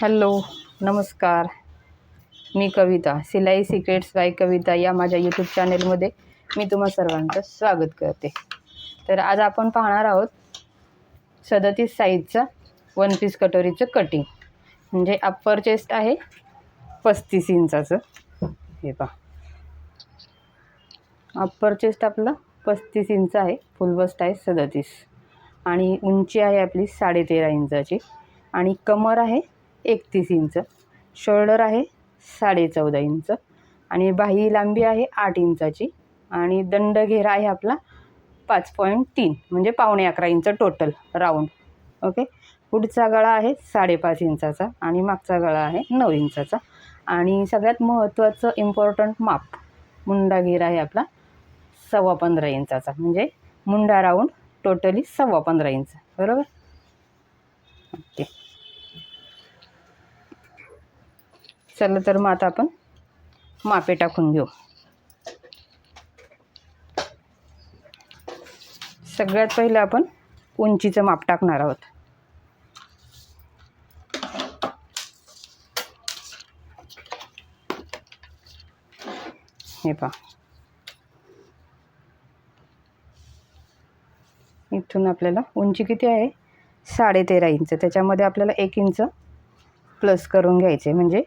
Hello नमस्कार. मी कविता सिलाई secrets bye कविता या माझ्या यूट्यूब चॅनेलमध्ये मी तुम्हा सर्वांचं स्वागत करते. तर आज आपण पाहणार आहोत सदतीस साईजचं वन पीस कटोरीचं कटिंग म्हणजे अप्पर चेस्ट आहे पस्तीस इंचाचं. हे पहा. अप्पर चेस्ट आपलं पस्तीस इंच आहे फुल बस्ट आहे सदतीस. आणि उंची आहे आपली साडेतेरा इंचाची. आणि कमर आहे एकतीस इंच. शोल्डर आहे साडे चौदा इंच. आणि बाही लांबी आहे आठ इंचाची. आणि दंड घेरा आहे आपला पाच पॉईंट तीन म्हणजे पावणे अकरा इंच टोटल राऊंड. ओके? पुढचा गळा आहे साडेपाच इंचाचा आणि मागचा गळा आहे नऊ इंचाचा. आणि सगळ्यात महत्त्वाचं इम्पॉर्टंट माप मुंडा घेरा आहे आपला सव्वा पंधरा इंचाचा. म्हणजे मुंडा राऊंड टोटली सव्वा पंधरा इंच. बरोबर? ओके. चला तर मग आता आपण मापे टाकून घेऊ. सगळ्यात पहिलं आपण उंचीचं माप टाकणार आहोत. हे पहा. इथून आपल्याला उंची किती आहे? साडेतेरा इंच. त्याच्यामध्ये आपल्याला एक इंच प्लस करून घ्यायचे. म्हणजे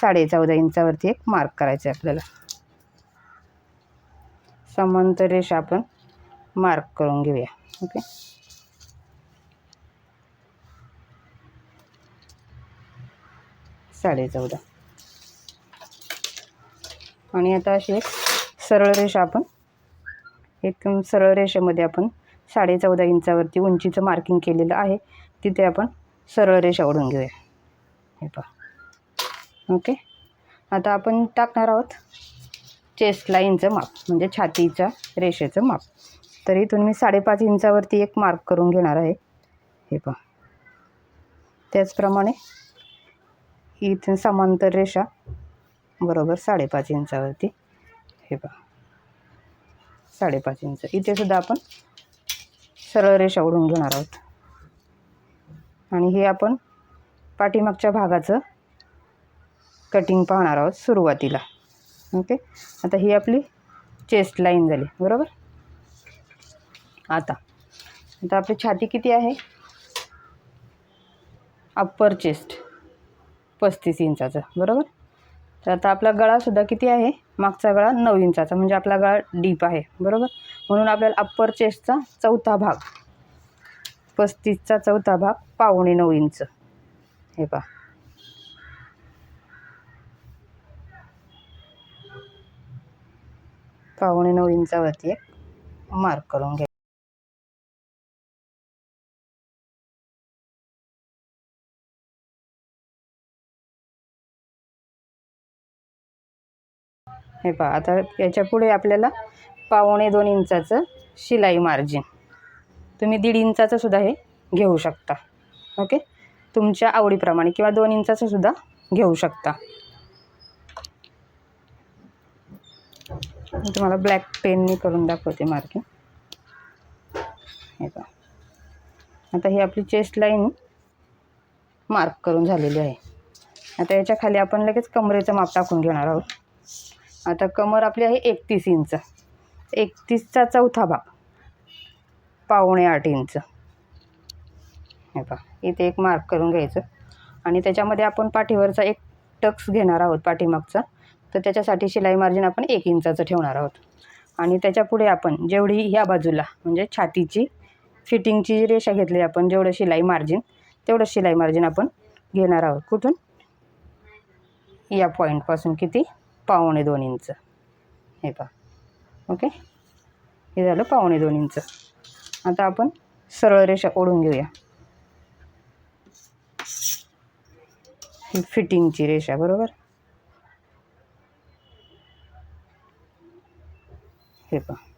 साडे चौदा इंचावरती एक मार्क करायचं आहे आपल्याला. समांतर रेषा आपण मार्क करून घेऊया. ओके साडे चौदा आणि आता अशी एक सरळ रेषा आपण एकदम सरळ रेषेमध्ये आपण साडे चौदा इंचावरती उंचीचं मार्किंग केलेलं आहे. तिथे आपण सरळ रेषा ओढून घेऊया. हे पहा. ओके? आता आपण टाकणार आहोत चेस्ट लाईनचं माप म्हणजे छातीच्या रेषेचं माप. तर इथून मी साडेपाच इंचावरती एक मार्क करून घेणार आहे. हे पहा. त्याचप्रमाणे इथून समांतर रेषा बरोबर साडेपाच इंचावरती. हे पहा. साडेपाच इंच. इथे सुद्धा आपण सरळ रेषा ओढून घेणार आहोत. आणि हे आपण पाठीमागच्या भागाचं कटिंग पाहणार आहोत सुरुवातीला. ओके आता ही आपली चेस्ट लाईन झाली. बरोबर? आता. आता आपली छाती किती आहे? अप्पर चेस्ट पस्तीस इंचाचं. बरोबर? तर आता आपला गळासुद्धा किती आहे? मागचा गळा नऊ इंचाचा. म्हणजे आपला गळा डीप आहे. बरोबर? म्हणून आपल्याला अप्पर चेस्टचा चौथा भाग. पस्तीसचा चौथा भाग पावणे नऊ इंच. हे पहा. पावणे नऊ इंचावरती एक मार्क करून घ्या. हे पहा आता याच्यापुढे आपल्याला पावणे दोन इंचाचं शिलाई मार्जिन तुम्ही दीड इंचाचं सुद्धा हे घेऊ शकता. ओके तुमच्या आवडीप्रमाणे किंवा दोन इंचाचं सुद्धा घेऊ शकता. मी तुम्हाला ब्लॅक पेननी करून दाखवते मार्किंग हे पहा. आता ही आपली चेस्ट लाईन मार्क करून झालेली आहे. आता याच्या खाली आपण लगेच कमरेचं माप टाकून घेणार आहोत. आता कमर आपली आहे एकतीस इंच. एकतीसचा चौथा भाग. पावणे आठ इंच. हे पहा. इथे एक मार्क करून घ्यायचं. आणि त्याच्यामध्ये आपण पाठीवरचा एक टक्स घेणार आहोत पाठीमागचा. तर त्याच्यासाठी शिलाई मार्जिन आपण एक इंचाचं ठेवणार आहोत. आणि त्याच्या पुढे आपण जेवढी ह्या बाजूला म्हणजे छातीची फिटिंगची जी रेषा घेतली आपण जेवढं शिलाई मार्जिन तेवढं शिलाई मार्जिन आपण घेणार आहोत. कुठून? या पॉईंटपासून किती? पावणे दोन इंच. हे पहा. ओके? हे झालं पावणे दोन इंच. आता आपण सरळ रेषा ओढून घेऊया. ही फिटिंगची रेषा बरोबर? हे पहा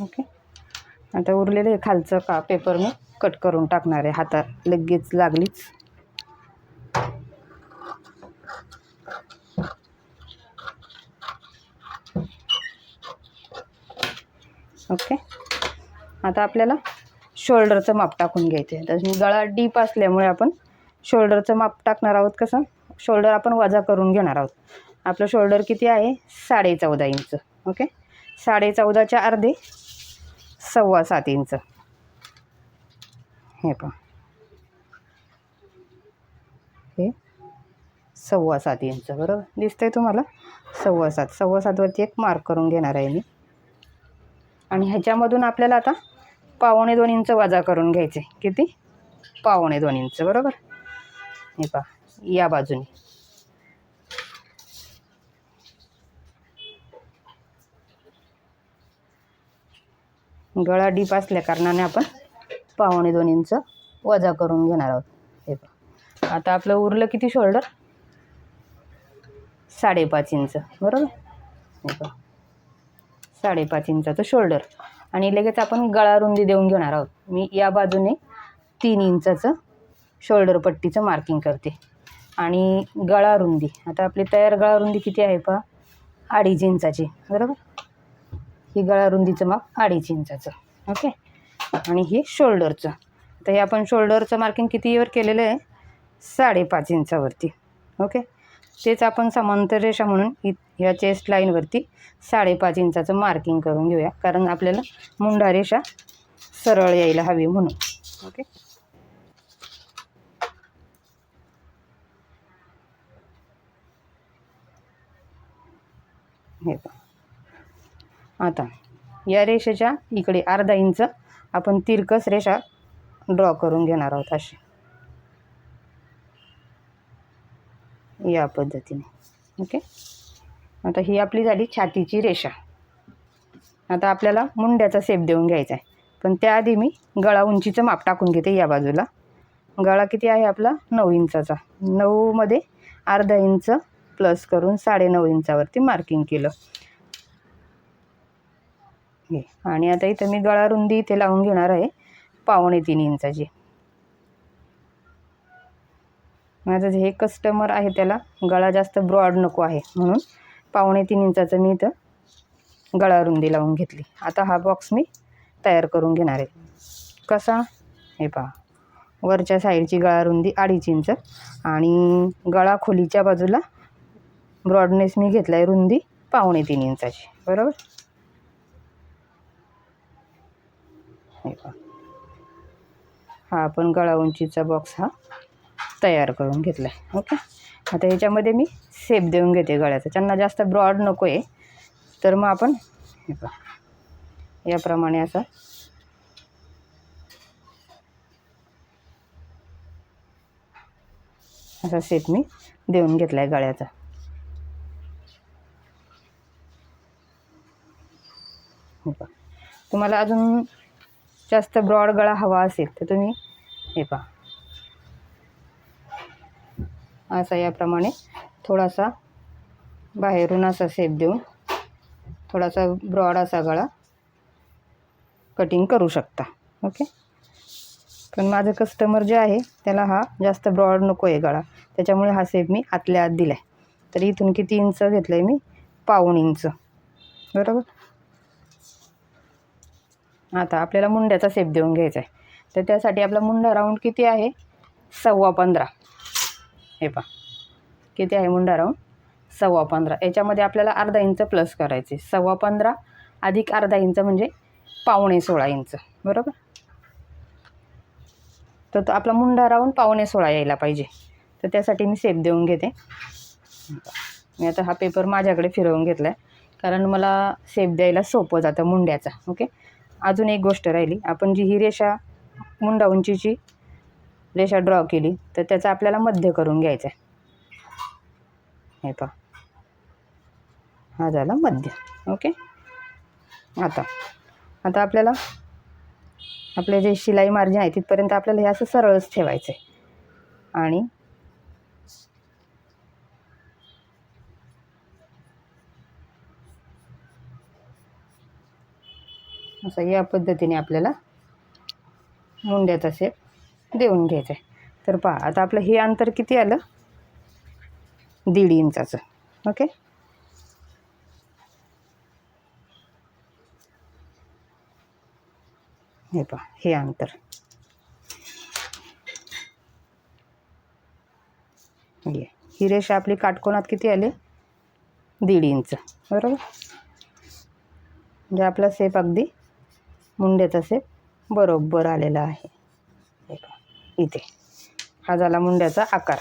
ओके आता उरलेलं हे खालचं का पेपर मी कट करून टाकणार आहे. हातात लगेच लागलीच. ओके आता आपल्याला शोल्डरचं माप टाकून घ्यायचं. आहे तर गळा डीप असल्यामुळे आपण शोल्डरचं माप टाकणार आहोत कसं? शोल्डर आपण वजा करून घेणार आहोत. आपलं शोल्डर किती आहे? साडे चौदा इंच. ओके? साडे चौदाच्या अर्धे सव्वा सात इंच. हे पण हे सव्वा सात इंच. बरोबर? दिसतंय तुम्हाला? सव्वा सात. सव्वा सातवरती एक मार्क करून घेणार आहे मी. आणि ह्याच्यामधून आपल्याला आता पावणे दोन इंच वजा करून घ्यायचे. किती? पावणे दोन इंच बरोबर? हे पहा या बाजूने. गळा डीप असल्या कारणाने आपण पावणे दोन इंच वजा करून घेणार आहोत. हे पहा. आता आपलं उरलं किती शोल्डर साडेपाच इंच बरोबर? हे पहा. साडेपाच इंचाचं शोल्डर आणि लगेच आपण गळा रुंदी देऊन घेणार आहोत. मी या बाजूने तीन इंचाचं शोल्डर पट्टीचं मार्किंग करते. आणि गळा रुंदी. आता आपली तयार गळा रुंदी किती आहे पहा? अडीच इंचाची. बरोबर? ही गळा रुंदीचं माप अडीच इंचाचं. ओके? आणि हे शोल्डरचं तर हे आपण शोल्डरचं मार्किंग कितीवर केलेलं आहे? साडेपाच इंचावरती. ओके? तेच आपण समांतर रेषा म्हणून इ ह्या चेस्ट लाईनवरती साडेपाच इंचाचं मार्किंग करून घेऊया. कारण आपल्याला मुंडा रेषा सरळ यायला हवी म्हणून. ओके हे आता या रेषेच्या इकडे अर्धा इंच आपण तिरकस रेषा ड्रॉ करून घेणार आहोत अशी. या पद्धतीने. ओके आता ही आपली झाली छातीची रेषा. आता आपल्याला मुंड्याचा सेप देऊन घ्यायचा आहे. पण त्याआधी मी गळा उंचीचं माप टाकून घेते या बाजूला. गळा किती आहे आपला? नऊ इंचाचा. नऊमध्ये अर्धा इंच प्लस करून साडेनऊ इंचावरती मार्किंग केलं. हे. आणि आता इथं मी गळा रुंदी इथे लावून घेणार आहे. पावणे तीन इंचाची. माझं जे हे कस्टमर आहे त्याला गळा जास्त ब्रॉड नको आहे म्हणून पावणे तीन इंचाचं मी इथं गळा रुंदी लावून घेतली. आता हा बॉक्स मी तयार करून घेणार आहे. कसा? हे पहा. वरच्या साईडची गळा रुंदी अडीच इंच आणि गळा खोलीच्या बाजूला ब्रॉडनेस मी घेतला आहे रुंदी पावणे तीन इंचाची. बरोबर? हे पहा. हा आपण गळा उंचीचा बॉक्स हा तयार करून घेतला आहे ओके? आता ह्याच्यामध्ये मी सेप देऊन घेते गळ्याचा. त्यांना जास्त ब्रॉड नको आहे तर मग आपण हे पहा. याप्रमाणे असा. असा सेप मी देऊन घेतला आहे गळ्याचा. हे पहा. तुम्हाला अजून जास्त ब्रॉड गळा हवा असेल तर तुम्ही हे पहा. असा याप्रमाणे थोडासा बाहेरून असा शेप देऊन थोडासा ब्रॉड असा गळा कटिंग करू शकता. ओके पण माझं कस्टमर जे आहे त्याला हा जास्त ब्रॉड नको आहे गळा. त्याच्यामुळे हा शेप मी आतल्या आत दिला आहे तर इथून किती इंच घेतलं आहे मी? पाऊण इंच बरोबर? आता आपल्याला मुंड्याचा शेप देऊन घ्यायचा आहे तर त्यासाठी आपला मुंडा राऊंड किती आहे? सव्वा पंधरा. हे पहा. किती आहे मुंडा राऊंड सव्वा पंधरा. याच्यामध्ये आपल्याला अर्धा इंच प्लस करायचे. सव्वा पंधरा अधिक अर्धा इंच म्हणजे पावणे सोळा इंच. बरोबर? तर तो आपला मुंडा राहून पावणे सोळा यायला पाहिजे. तर त्यासाठी मी सेप देऊन घेते. मी आता हा पेपर माझ्याकडे फिरवून घेतला आहे कारण मला सेप द्यायला सोपं जातं मुंड्याचा. ओके अजून एक गोष्ट राहिली. आपण जी ही रेषा मुंडा उंचीची रेषा ड्रॉ केली तर त्याचा आपल्याला मध्य करून घ्यायचा आहे हे पहा. हा झाला मध्य. ओके आता. आता आपल्याला आपले जे शिलाई मार्जिन आहे तिथपर्यंत आपल्याला हे असं सरळच ठेवायचं आहे आणि असं या पद्धतीने आपल्याला मुंड्याचा शेप देऊन घ्यायचं आहे तर पहा आता आपलं हे अंतर किती आलं? दीड इंचाचं. ओके? हे पहा हे अंतर. ये ही रेषा आपली काटकोनात किती आली? दीड इंच. बरोबर? म्हणजे आपला सेप अगदी मुंड्याचा सेप बरोबर आलेला आहे. हे पहा, इथे. हा झाला मुंड्याचा आकार.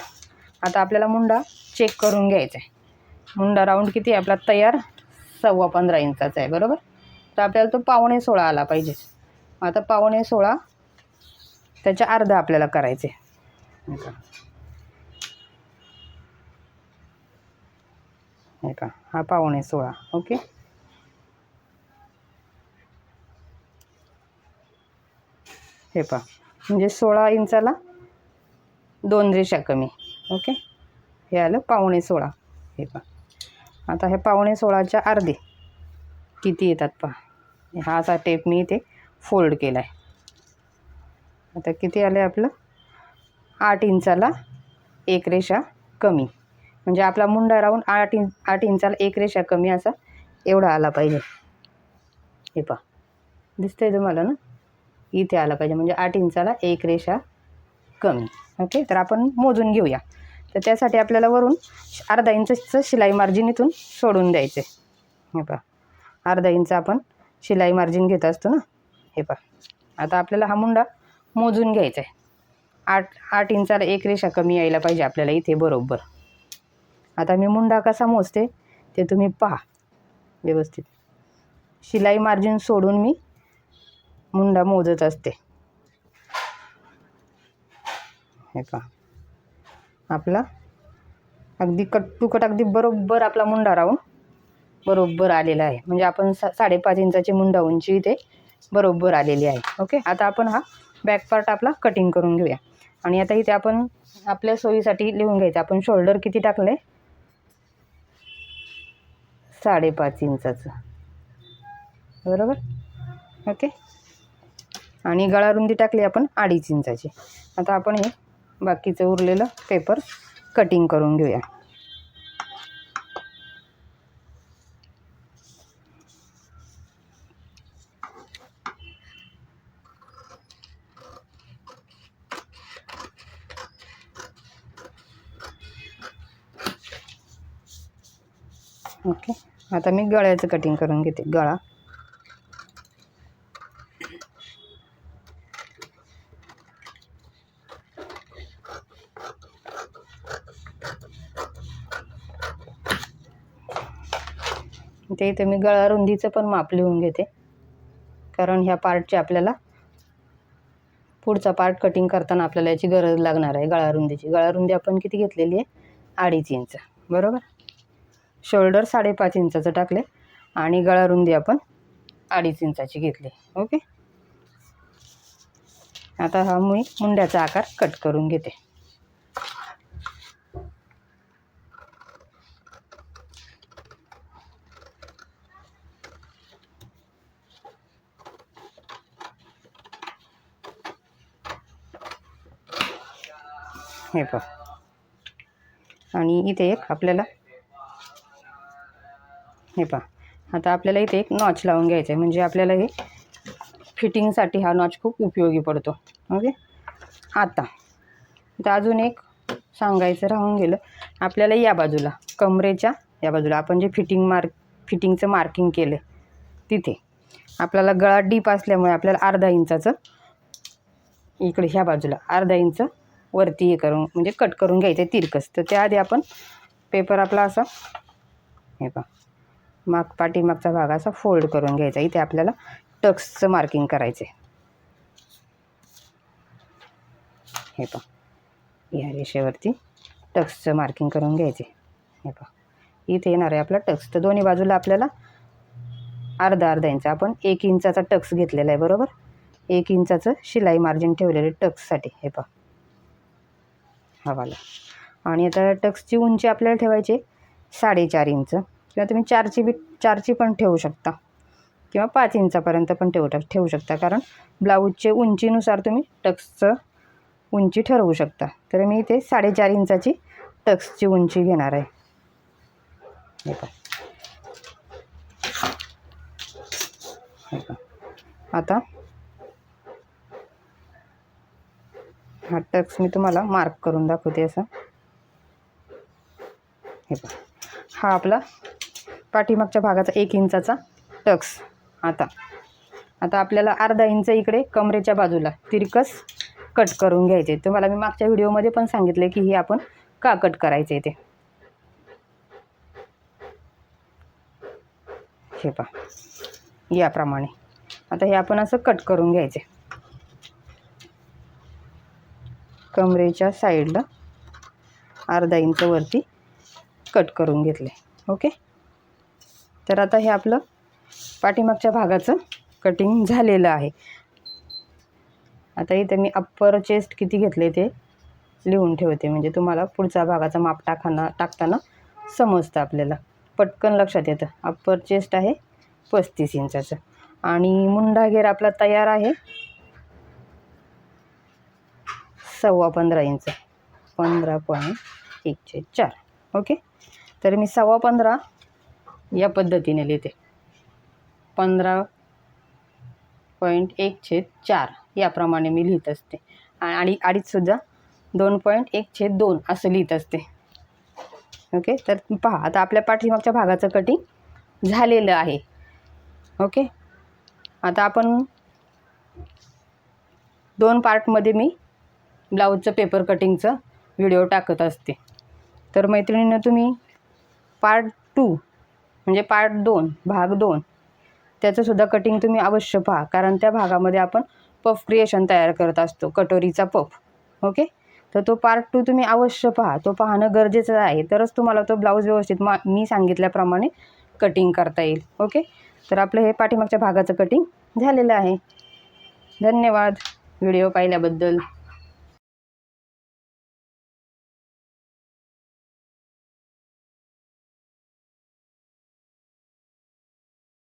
आता आपल्याला मुंडा चेक करून घ्यायचा आहे मुंडा राऊंड किती आहे? आपला तयार सव्वा पंधरा इंचाचा आहे बरोबर? तर आपल्याला तो पावणे सोळा आला पाहिजे. आता पावणे सोळा त्याच्या अर्धा आपल्याला करायचे आहे का हे का हा पावणे सोळा ओके? हे पहा. म्हणजे सोळा इंचाला दोन रेषा कमी. ओके? हे आलं पावणे सोळा. हे पहा. आता हे पावणे सोळाच्या अर्धे किती येतात पहा. हा असा टेप मी इथे फोल्ड केला आहे आता किती आलं आहे आपलं? आठ इंचाला एक रेषा कमी. म्हणजे आपला मुंडा राहून आठ इंच आठ इंचाला एक रेषा कमी असा एवढा आला पाहिजे. हे पहा. दिसतंय तुम्हाला ना? इथे आला पाहिजे. म्हणजे आठ इंचाला एक रेषा कमी. ओके तर आपण मोजून घेऊया. तर त्यासाठी आपल्याला वरून अर्धा इंचचं शिलाई मार्जिन इथून सोडून द्यायचे. हे पहा. अर्धा इंच आपण शिलाई मार्जिन घेत असतो ना? हे पहा. आता आपल्याला हा मुंडा मोजून घ्यायचा आहे. आठ आठ इंचाला एक रेषा कमी यायला पाहिजे आपल्याला इथे बरोबर. आता मी मुंडा कसा मोजते ते तुम्ही पहा. व्यवस्थित. शिलाई मार्जिन सोडून मी मुंडा मोजत असते. हे पहा. आपला अगदी कट अगदी बरोबर आपला मुंडा राहून बरोबर आलेला आहे. म्हणजे आपण सा साडेपाच इंचाची मुंडा उंची इथे बरोबर आलेली आहे. ओके? आता आपण हा बॅक पार्ट आपला कटिंग करून घेऊया. आणि आता इथे आपण आपल्या सोयीसाठी लिहून घ्यायचं. आपण शोल्डर किती टाकलं आहे साडेपाच इंचाचं. बरोबर? ओके? आणि गळा रुंदी टाकली आपण अडीच इंचाची. आता आपण हे बाकीचं उरलेलं पेपर कटिंग करून घेऊया. ओके. आता मी गळ्याचं कटिंग करून घेते. गळा. ते इथे मी गळा रुंदीचं पण माप लिहून घेते. कारण ह्या पार्टची आपल्याला पुढचा पार्ट कटिंग करताना आपल्याला याची गरज लागणार आहे गळा रुंदीची. गळा रुंदी आपण किती घेतलेली आहे? अडीच इंच. बरोबर? शोल्डर साडेपाच इंचाचं टाकले आणि गळा रुंदी आपण अडीच इंचाची घेतली. ओके? आता हा मी मुंड्याचा आकार कट करून घेते. हे पहा आणि इथे एक आपल्याला हे पहा. आता आपल्याला इथे एक नॉच लावून घ्यायचं आहे म्हणजे आपल्याला हे फिटिंगसाठी हा नॉच खूप उपयोगी पडतो. ओके? आता आता अजून एक सांगायचं राहून गेलं. आपल्याला या बाजूला कमरेच्या या बाजूला आपण जे फिटिंग मार्क फिटिंगचं मार्किंग केलं तिथे. आपल्याला गळा डीप असल्यामुळे आपल्याला अर्धा इंचाचं इकडे ह्या बाजूला अर्धा इंच वरती हे करून म्हणजे कट करून घ्यायचं आहे तिरकस. तर त्याआधी आपण पेपर आपला असा हे पहा. माग पाठीमागचा भाग असा फोल्ड करून घ्यायचा. इथे आपल्याला टक्सचं मार्किंग करायचं आहे हे पहा. या रेषेवरती टक्सचं मार्किंग करून घ्यायचे. हे पहा. इथे येणार आहे आपला टक्स तर दोन्ही बाजूला आपल्याला अर्धा अर्धा इंच. आपण एक इंचाचा टक्स घेतलेला आहे बरोबर? एक इंचाचं शिलाई मार्जिन ठेवलेलं टक्ससाठी हे पहा. हवाला आणि आता टक्सची उंची आपल्याला ठेवायची साडेचार इंच. किंवा तुम्ही चारची बी चारची पण ठेवू शकता. किंवा पाच इंचापर्यंत पण ठेवू टाक ठेवू शकता. कारण ब्लाऊजचे उंचीनुसार तुम्ही टक्सचं उंची ठरवू शकता. तर मी इथे साडेचार इंचाची टक्सची उंची घेणार आहे. हे हे पहा. आता हा टक्स मी तुम्हाला मार्क करून दाखवते असं. हे पहा. हा आपला पाठीमागच्या भागाचा एक इंचाचा टक्स. आता आता आपल्याला अर्धा इंच इकडे कमरेच्या बाजूला तिरकस कट करून घ्यायचे. तुम्हाला मी मागच्या व्हिडिओमध्ये पण सांगितले की हे आपण का कट करायचे ते. हे पहा. याप्रमाणे. आता हे आपण असं कट करून घ्यायचे. कमरेच्या साईडला अर्धा इंच वरती कट करून घेतले. ओके? तर आता हे आपलं पाठीमागच्या भागाचं कटिंग झालेलं आहे. आता इथे मी अप्पर चेस्ट किती घेतले ते लिहून ठेवते. म्हणजे तुम्हाला पुढचा भागाचा माप टाकाना टाकताना समजतं आपल्याला. पटकन लक्षात येतं. अप्पर चेस्ट आहे पस्तीस इंचाचं. आणि मुंडा घेर आपला तयार आहे सव्वा पंधरा इंच. पंधरा पॉईंट एकशे चार ओके? तर मी सव्वा पंधरा या पद्धतीने लिहिते. पंधरा पॉईंट एक छेद चार याप्रमाणे मी लिहित असते. आणि अडीचसुद्धा दोन पॉईंट एक छेद दोन असं लिहित असते. ओके? तर पहा आता आपल्या पाठीमागच्या भागाचं कटिंग झालेलं आहे. ओके? आता आपण दोन पार्टमध्ये मी ब्लाऊजचं पेपर कटिंगचं व्हिडिओ टाकत असते. तर मैत्रिणीनं तुम्ही पार्ट टू म्हणजे पार्ट दोन भाग दोन त्याचंसुद्धा कटिंग तुम्ही अवश्य पहा. कारण त्या भागामध्ये आपण पफ क्रिएशन तयार करत असतो कटोरीचा पफ ओके तर तो पार्ट टू तुम्ही अवश्य पहा. तो पाहणं गरजेचं आहे. तरच तुम्हाला तो ब्लाऊज व्यवस्थित मा मी सांगितल्याप्रमाणे कटिंग करता येईल. ओके तर आपलं हे पाठीमागच्या भागाचं कटिंग झालेलं आहे. धन्यवाद. व्हिडिओ पाहिल्याबद्दल.